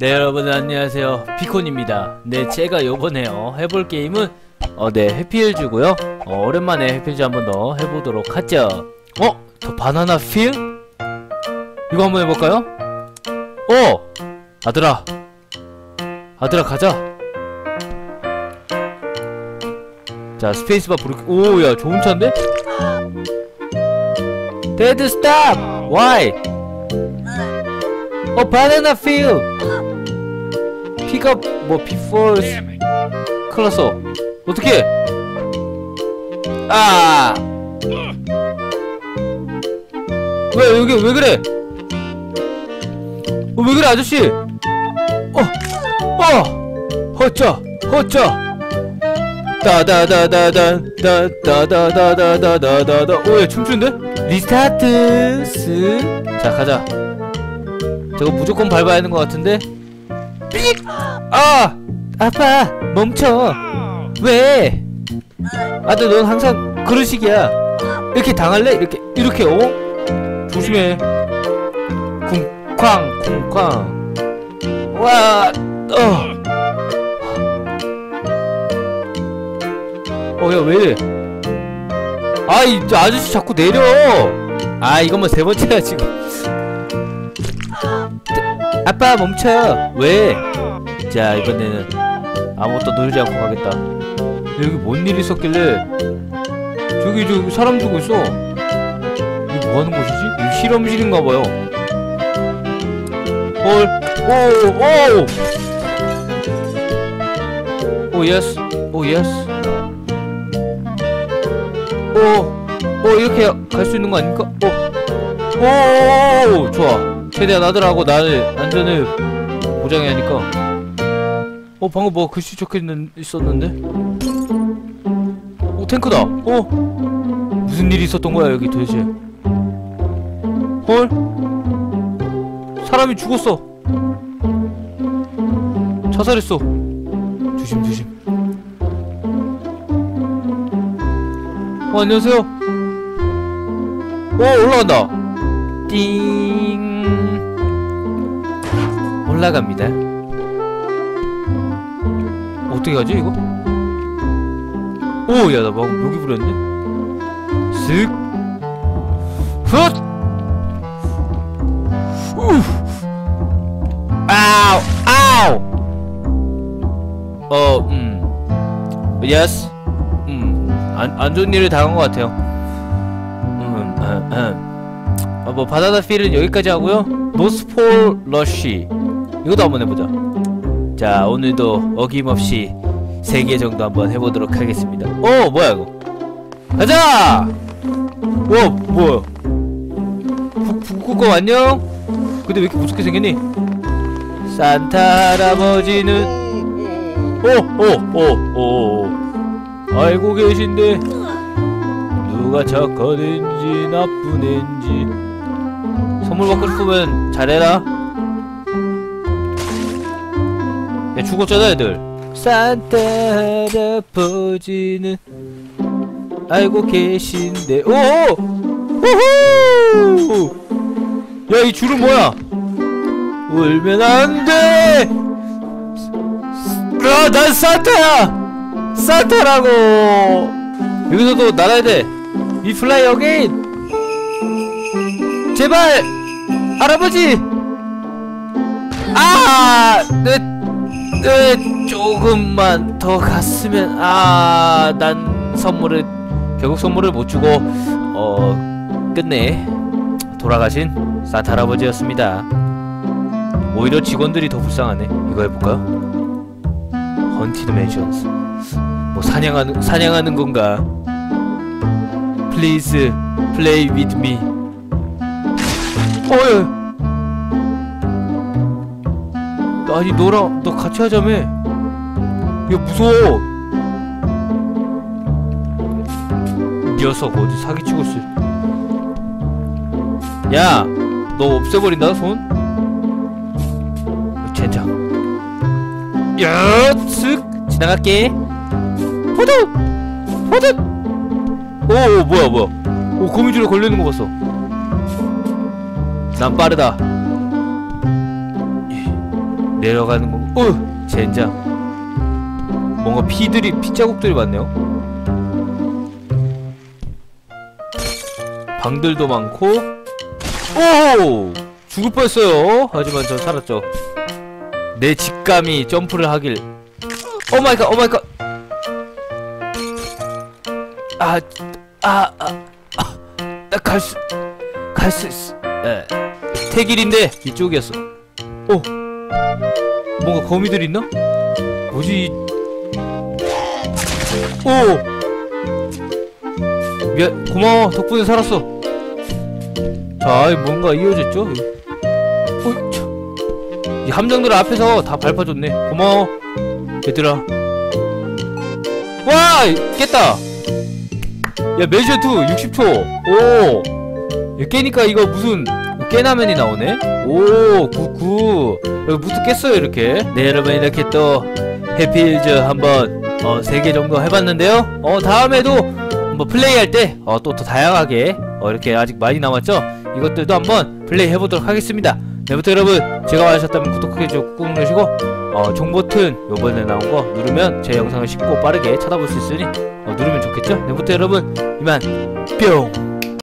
네 여러분 안녕하세요 피콘입니다 네 제가 요번에 어, 해볼 게임은 어 네 해피힐즈고요 어, 오랜만에 해피힐즈 한번 더 해보도록 하죠 어? 더 바나나 필? 이거 한번 해볼까요? 어! 아들아 아들아 가자 자 스페이스바 부르기 오야 좋은 차인데? 데드 스탑! Why? 어 바나나 필! 픽업 뭐 비폴스 클났어 어떻게 아 왜, 여기, 왜 그래? 어, 왜 그래, 아저씨? 어, 어! 허쩌, 허쩌! 따다다다단, 따다다다다다다다. 오, 야, 춤추는데? 리스타트, 스. 자, 가자. 저거 무조건 밟아야 하는 것 같은데? 삑! 아! 아빠 멈춰 왜? 아들 넌 항상 그런 식이야 이렇게 당할래? 이렇게 이렇게 어? 조심해 쿵쾅 쿵쾅 와 어. 어, 야, 왜 이래? 아, 이 아저씨 자꾸 내려! 아, 이것만 세 번째야, 지금. 아빠, 멈춰! 왜? 자, 이번에는 아무것도 누르지 않고 가겠다. 여기 뭔 일이 있었길래? 저기, 저기, 사람 죽고 있어. 이거 뭐 하는 곳이지? 이거 실험실인가봐요. 헐, 오, 오! 오, 예스, 오, 예스. 오, 오 이렇게 갈 수 있는 거 아닙니까? 오, 오, 좋아. 최대한 아들하고 나를 안전을 보장해야 하니까. 어, 방금 뭐 글씨 적혀 있는 있었는데? 오, 탱크다. 어, 무슨 일이 있었던 거야 여기 도대체? 헐, 사람이 죽었어. 자살했어. 조심 조심. 어, 안녕하세요. 오, 올라간다. 띵. 올라갑니다. 어떻게 가지, 이거? 오, 야, 나 방금 묘기 부렸네. 쓱. 훗! 우! 아우! 아우! 어, 음. 예스. 안, 안 좋은 일을 당한 것 같아요. 음, 음, 음. 어, 뭐 바나나 필은 여기까지 하고요. 노스폴 러쉬 이것도 한번 해보자. 자 오늘도 어김없이 3개 정도 한번 해보도록 하겠습니다. 어 뭐야 이거? 가자! 어 뭐야? 북 북극곰 안녕? 근데 왜 이렇게 무섭게 생겼니? 산타 할아버지는 오오오오 알고 계신데 누가 착하든지 나쁘든지 선물 받고 싶으면 잘해라 죽었잖아 애들. 산타 할아버지는 알고 계신데. 오! 오호! 야이 줄은 뭐야? 울면 안돼! 아, 난 산타야! 산타라고! 여기서도 날아야 돼. 이 플라이 어게인 제발! 할아버지! 아! 네, 네, 조금만 더 갔으면 아 난 선물을 결국 선물을 못 주고 어 끝내 돌아가신 산타 할아버지였습니다 오히려 직원들이 더 불쌍하네 이거 해볼까요? 헌티드 맨션스 뭐 사냥하는 사냥하는 건가? Please play with me. 어 여. 아니 너랑 너 같이 하자며. 야 무서워. 녀석 어디 사기치고 있어. 야, 너 없애버린다 손. 젠장. 야, 쓱 지나갈게. 호두! 호두! 오, 오 뭐야 뭐야 오 거미줄에 걸려있는 거 봤어 난 빠르다 내려가는 거. 어, 젠장. 뭔가 피들이 피자국들이 많네요. 방들도 많고. 오! 죽을 뻔했어요. 하지만 전 살았죠. 내 직감이 점프를 하길. 오 마이 갓, 오 마이 갓. 아, 아, 아, 아, 나 갈 수, 갈 수 있어. 에, 태길인데 이쪽이었어. 오, 뭔가 거미들 있나? 뭐지? 이- 오, 미안, 고마워. 덕분에 살았어. 자, 뭔가 이어졌죠? 어, 참. 이 함정들 앞에서 다 밟아줬네. 고마워, 얘들아. 와, 깼다. 야, 매셔2 60초. 오, 야, 깨니까 이거 무슨 깨나면이 나오네. 오. 여기 무트 깼어요 이렇게. 네, 여러분 이렇게 또 해피일즈 한번 어, 3개 정도 해봤는데요. 어, 다음에도 뭐 플레이할 때, 어, 또더 다양하게, 어, 이렇게 아직 많이 남았죠? 이것들도 한번 플레이 해보도록 하겠습니다. 네부터 여러분, 제가 원하셨다면 구독하기 좀꾹 누르시고, 어, 종 버튼 요번에 나온 거 누르면 제 영상을 쉽고 빠르게 찾아볼 수 있으니, 어, 누르면 좋겠죠? 네부터 여러분, 이만, 뿅!